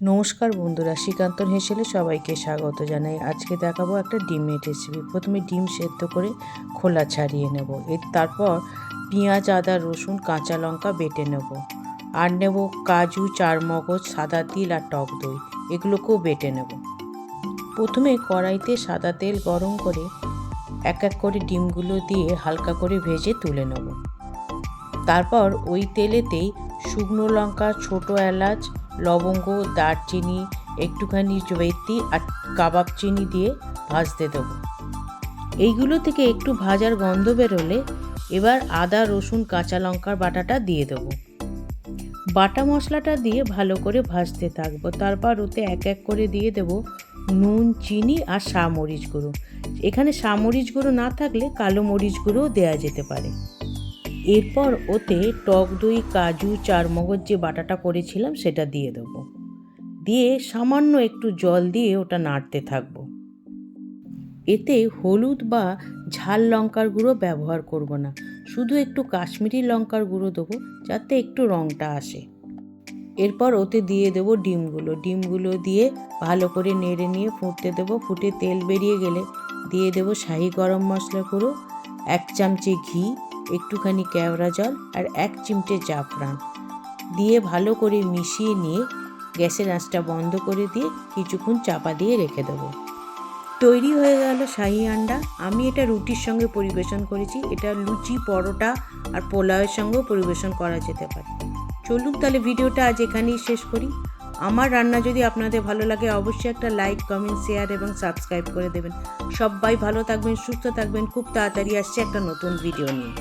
নমস্কার বন্ধুরা, শ্রীকান্তর হেসেলে সবাইকে স্বাগত জানাই। আজকে দেখাবো একটা ডিমের রেসিপি প্রথমে ডিম সেদ্ধ করে খোলা ছাড়িয়ে নেব। এর তারপর পেঁয়াজ, আদা, রসুন, কাঁচা লঙ্কা বেটে নেব। আর নেব কাজু, চারমগজ, সাদা তিল আর টক দই। এগুলোকেও বেটে নেব। প্রথমে কড়াইতে সাদা তেল গরম করে এক এক করে ডিমগুলো দিয়ে হালকা করে ভেজে তুলে নেব। তারপর ওই তেলেতেই শুকনো লঙ্কা, ছোটো এলাচ লবঙ্গ, দারচিনি, একটুখানি জৈতি আর কাবাব চিনি দিয়ে ভাজতে দেবো। এইগুলো থেকে একটু ভাজার গন্ধ বেরোলে এবার আদা, রসুন, কাঁচা লঙ্কার বাটাটা দিয়ে দেবো। বাটা মশলাটা দিয়ে ভালো করে ভাজতে থাকব। তারপর ওতে এক এক করে দিয়ে দেবো নুন, চিনি আর মরিচ গুঁড়ো। এখানে মরিচ গুঁড়ো না থাকলে কালো মরিচ গুঁড়োও দেওয়া যেতে পারে। এরপর ওতে টক দই, কাজু, চারমগজ যে বাটাটা করেছিলাম সেটা দিয়ে দেবো। দিয়ে সামান্য একটু জল দিয়ে ওটা নাড়তে থাকব। এতে হলুদ বা ঝাল লঙ্কার গুঁড়ো ব্যবহার করব না। শুধু একটু কাশ্মীরি লঙ্কার গুঁড়ো দেবো যাতে একটু রঙটা আসে। এরপর ওতে দিয়ে দেবো ডিমগুলো। ডিমগুলো দিয়ে ভালো করে নেড়ে নিয়ে ফুটতে দেবো। ফুটে তেল বেরিয়ে গেলে দিয়ে দেবো শাহি গরম মশলা গুঁড়ো, এক চামচে ঘি একটুখানি কেওড়া জল আর এক চিমটে জাফরান। দিয়ে ভালো করে মিশিয়ে নিয়ে গ্যাসের আঁচটা বন্ধ করে দিয়ে কিছুক্ষণ চাপা দিয়ে রেখে দেবো। তৈরি হয়ে গেল শাহি আন্ডা। আমি এটা রুটির সঙ্গে পরিবেশন করেছি। এটা লুচি, পরোটা আর পোলাওয়ের সঙ্গেও পরিবেশন করা যেতে পারে। চলুন তাহলে ভিডিওটা আজ এখানেই শেষ করি। আমার রান্না যদি আপনাদের ভালো লাগে, অবশ্যই একটা লাইক কমেন্ট শেয়ার এবং সাবস্ক্রাইব করে দেবেন। সবাই ভালো থাকবেন, সুস্থ থাকবেন, খুব তাড়াতাড়ি আসছে একটা নতুন ভিডিও নিয়ে।